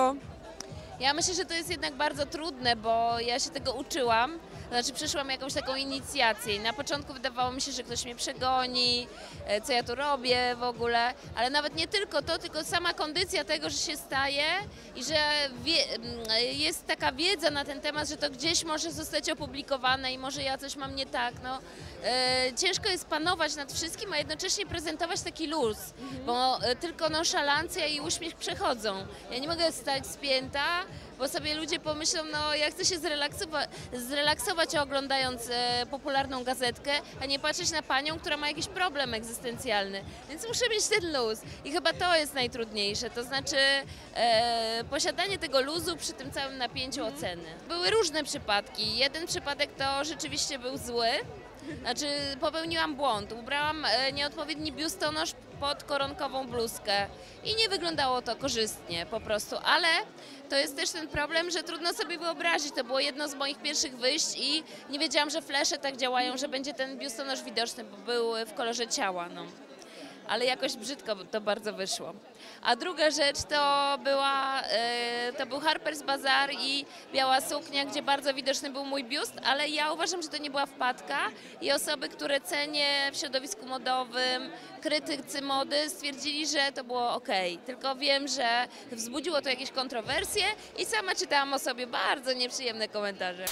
어. Ja myślę, że to jest jednak bardzo trudne, bo ja się tego uczyłam. Znaczy przeszłam jakąś taką inicjację i na początku wydawało mi się, że ktoś mnie przegoni, e, co ja tu robię w ogóle, ale nawet nie tylko to, tylko sama kondycja tego, że się staje i że jest taka wiedza na ten temat, że to gdzieś może zostać opublikowane i może ja coś mam nie tak. No, e, ciężko jest panować nad wszystkim, a jednocześnie prezentować taki luz, bo e, tylko nonszalancja i uśmiech przechodzą. Ja nie mogę stać spięta, bo sobie ludzie pomyślą, no ja chcę się zrelaksować, zrelaksować oglądając e, popularną gazetkę, a nie patrzeć na panią, która ma jakiś problem egzystencjalny. Więc muszę mieć ten luz i chyba to jest najtrudniejsze, to znaczy e, posiadanie tego luzu przy tym całym napięciu oceny. Były różne przypadki. Jeden przypadek to rzeczywiście był zły, znaczy popełniłam błąd. Ubrałam e, nieodpowiedni biustonosz pod koronkową bluzkę i nie wyglądało to korzystnie po prostu, ale to jest też ten problem, że trudno sobie wyobrazić. To było jedno z moich pierwszych wyjść i nie wiedziałam, że flesze tak działają, że będzie ten biustonosz widoczny, bo był w kolorze ciała. No ale jakoś brzydko to bardzo wyszło. A druga rzecz to była, e, to był Harper's Bazaar i biała suknia, gdzie bardzo widoczny był mój biust, ale ja uważam, że to nie była wpadka i osoby, które cenię w środowisku modowym, krytycy mody stwierdzili, że to było ok. Tylko wiem, że wzbudziło to jakieś kontrowersje i sama czytałam o sobie bardzo nieprzyjemne komentarze.